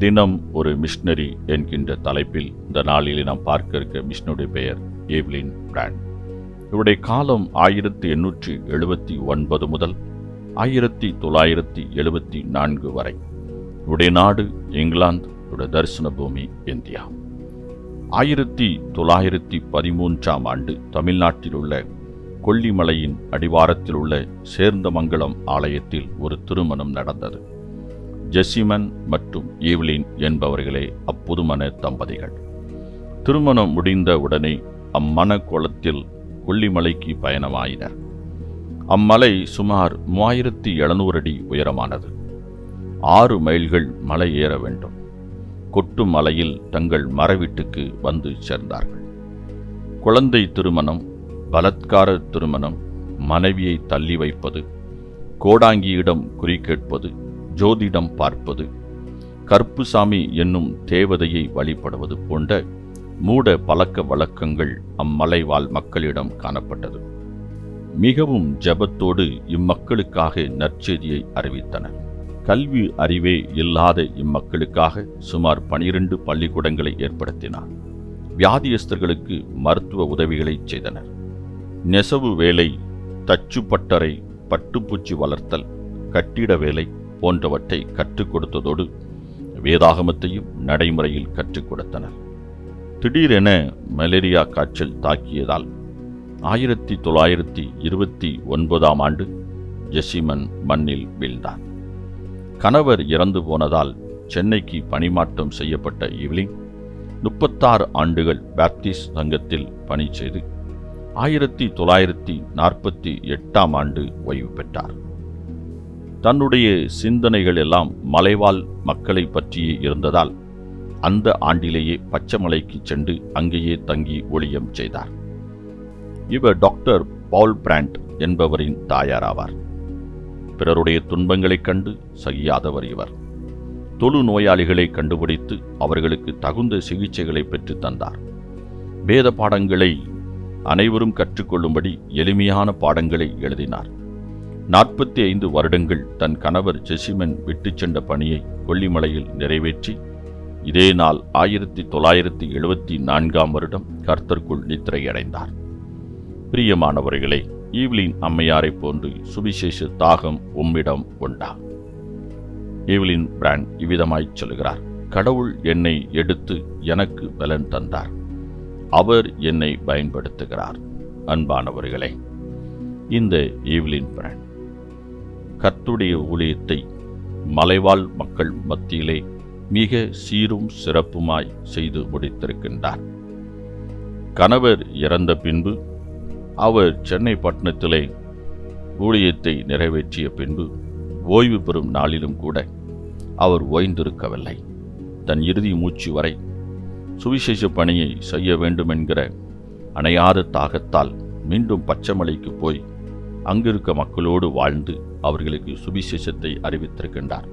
தினம் ஒரு மிஷினரி என்கின்ற தலைப்பில் இந்த நாளில் நாம் பார்க்க இருக்க மிஷினுடைய பெயர் ஏவ்லின் பிராண்ட் இவருடைய காலம் ஆயிரத்தி எண்ணூற்றி எழுபத்தி ஒன்பது முதல் ஆயிரத்தி தொள்ளாயிரத்தி எழுபத்தி நான்கு வரை. இவருடைய நாடு இங்கிலாந்து இவருடைய தரிசன பூமி இந்தியா. ஆயிரத்தி தொள்ளாயிரத்தி பதிமூன்றாம் ஆண்டு தமிழ்நாட்டில் உள்ள கொல்லிமலையின் அடிவாரத்தில் உள்ள சேர்ந்தமங்கலம் ஆலயத்தில் ஒரு திருமணம் நடந்தது. ஜெசிமன் மற்றும் ஈவ்லின் என்பவர்களே அப்புதுமண தம்பதிகள். திருமணம் முடிந்த உடனே அம்மன குளத்தில் கொல்லிமலைக்கு பயணமாயினர். அம்மலை சுமார் மூவாயிரத்தி எழுநூறு அடி உயரமானது. ஆறு மைல்கள் மலை ஏற வேண்டும். கொட்டும் மலையில் தங்கள் மரவீட்டுக்கு வந்து சேர்ந்தார்கள். குழந்தை திருமணம் பலத்கார திருமணம் மனைவியை தள்ளி வைப்பது கோடாங்கியிடம் குறி கேட்பது ஜோதிடம் பார்ப்பது. கருப்புசாமி என்னும் தேவதையை வழிபடுவது போன்ற மூட பழக்க வழக்கங்கள் அம்மலைவாழ் மக்களிடம் காணப்பட்டது. மிகவும் ஜபத்தோடு இம்மக்களுக்காக நற்செய்தியை அறிவித்தனர். கல்வி அறிவே இல்லாத இம்மக்களுக்காக சுமார் பனிரெண்டு பள்ளிக்கூடங்களை ஏற்படுத்தினார். வியாதியஸ்தர்களுக்கு மருத்துவ உதவிகளை செய்தனர். நெசவு வேலை தச்சுப்பட்டறை பட்டுப்பூச்சி வளர்த்தல் கட்டிட வேலை போன்றவற்றை கற்றுக் கொடுத்ததோடு வேதாகமத்தையும் நடைமுறையில் கற்றுக் கொடுத்தனர். திடீரென மலேரியா காய்ச்சல் தாக்கியதால் ஆயிரத்தி தொள்ளாயிரத்தி இருபத்தி ஒன்பதாம் ஆண்டு ஜெசிமன் மண்ணில் வீழ்ந்தார். கணவர் இறந்து போனதால் சென்னைக்கு பணிமாற்றம் செய்யப்பட்ட இவ்லிங் முப்பத்தாறு ஆண்டுகள் பேப்டிஸ்ட் சங்கத்தில் பணி செய்து ஆயிரத்தி தொள்ளாயிரத்தி நாற்பத்தி எட்டாம் ஆண்டு ஓய்வு பெற்றார். தன்னுடைய சிந்தனைகள் எல்லாம் மலைவாழ் மக்களை பற்றியே இருந்ததால் அந்த ஆண்டிலேயே பச்சைமலைக்கு சென்று அங்கேயே தங்கி ஒளியம் செய்தார். இவர் டாக்டர் பால் பிராண்ட் என்பவரின் தாயாராவார். பிறருடைய துன்பங்களைக் கண்டு சகியாதவர் இவர். தொழு நோயாளிகளை கண்டுபிடித்து அவர்களுக்கு தகுந்த சிகிச்சைகளை பெற்றுத் தந்தார். வேத பாடங்களை அனைவரும் கற்றுக்கொள்ளும்படி எளிமையான பாடங்களை எழுதினார். நாற்பத்தி ஐந்து வருடங்கள் தன் கணவர் ஜெசிமன் விட்டுச் சென்ற பணியை கொல்லிமலையில் நிறைவேற்றி இதே நாள் ஆயிரத்தி தொள்ளாயிரத்தி எழுபத்தி நான்காம் வருடம் கர்த்தர்க்குள் நித்திரையடைந்தார். பிரியமானவர்களே ஈவ்லின் அம்மையாரைப் போன்று சுவிசேஷ தாகம் உம்மிடம் உண்டா? ஈவ்லின் பிராண்ட் இவ்விதமாய்ச் சொல்கிறார் கடவுள் என்னை எடுத்து எனக்கு பலன் தந்தார். அவர் என்னை பயன்படுத்துகிறார். அன்பானவர்களே இந்த ஈவ்லின் பிராண்ட் கர்த்துடைய ஊழியத்தை மலைவாழ் மக்கள் மத்தியிலே மிக சீரும் சிறப்புமாய் செய்து முடித்திருக்கின்றார். கணவர் இறந்த பின்பு அவர் சென்னை பட்டணத்திலே ஊழியத்தை நிறைவேற்றிய பின்பு ஓய்வு பெறும் நாளிலும் கூட அவர் ஓய்ந்திருக்கவில்லை. தன் இறுதி மூச்சு வரை சுவிசேஷ பணியை செய்ய வேண்டுமென்கிற அணையாத தாகத்தால் மீண்டும் பச்சைமலைக்கு போய் அங்கிருக்க மக்களோடு வாழ்ந்து அவர்களுக்கு சுவிசேஷத்தை அறிவித்திருக்கின்றார்.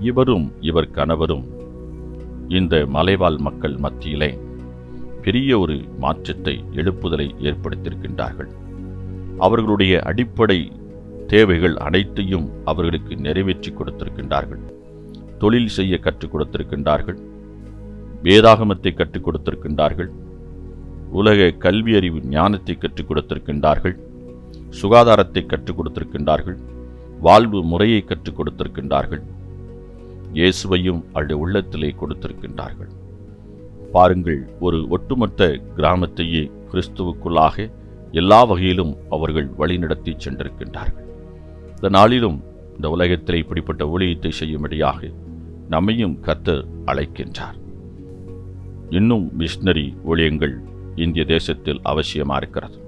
இவரும் இவர் கணவரும் இந்த மலைவாழ் மக்கள் மத்தியிலே பெரிய ஒரு மாற்றத்தை எழுப்புதலை ஏற்படுத்தியிருக்கின்றார்கள். அவர்களுடைய அடிப்படை தேவைகள் அனைத்தையும் அவர்களுக்கு நிறைவேற்றி கொடுத்திருக்கின்றார்கள். தொழில் செய்ய கற்றுக் கொடுத்திருக்கின்றார்கள். வேதாகமத்தை கற்றுக் கொடுத்திருக்கின்றார்கள். உலக கல்வி அறிவு ஞானத்தை கற்றுக் கொடுத்திருக்கின்றார்கள். சுகாதாரத்தை கற்றுக் கொடுத்திருக்கின்றார்கள். வாழ்வு முறையை கற்றுக் கொடுத்திருக்கின்றார்கள். இயேசுவையும் அவருடைய உள்ளத்திலே கொடுத்திருக்கின்றார்கள். பாருங்கள் ஒரு ஒட்டுமொத்த கிராமத்தையே கிறிஸ்துவுக்குள்ளாக எல்லா வகையிலும் அவர்கள் வழிநடத்தி சென்றிருக்கின்றார்கள். இந்த நாளிலும் இந்த உலகத்தில் இப்படிப்பட்ட ஊழியத்தை செய்யும்படியாக நம்மையும் கர்த்தர் அழைக்கின்றார். இன்னும் மிஷினரி ஊழியங்கள் இந்திய தேசத்தில் அவசியமாக இருக்கிறது.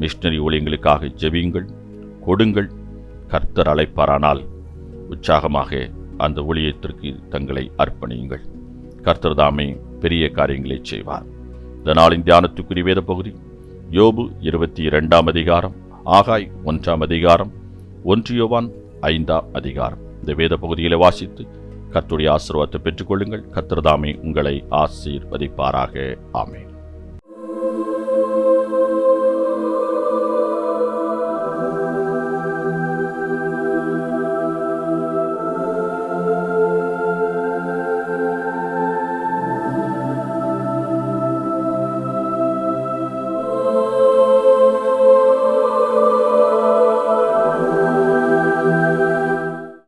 மிஷினரி ஊழியங்களுக்காக ஜெபியுங்கள் கொடுங்கள் கர்த்தர் அழைப்பாரானால் உற்சாகமாக அந்த ஊழியத்திற்கு தங்களை அர்ப்பணியுங்கள். கர்த்தர் தாமே பெரிய காரியங்களை செய்வார். இந்த நாளின் தியானத்துக்குரிய வேத பகுதி யோபு இருபத்தி இரண்டாம் அதிகாரம் ஆகாய் ஒன்றாம் அதிகாரம் ஒன்றியோவான் ஐந்தாம் அதிகாரம். இந்த வேத பகுதிகளை வாசித்து கர்த்துடைய ஆசீர்வாதத்தை பெற்றுக்கொள்ளுங்கள். கர்த்தர்தாமே உங்களை ஆசீர்வதிப்பாராக. ஆமே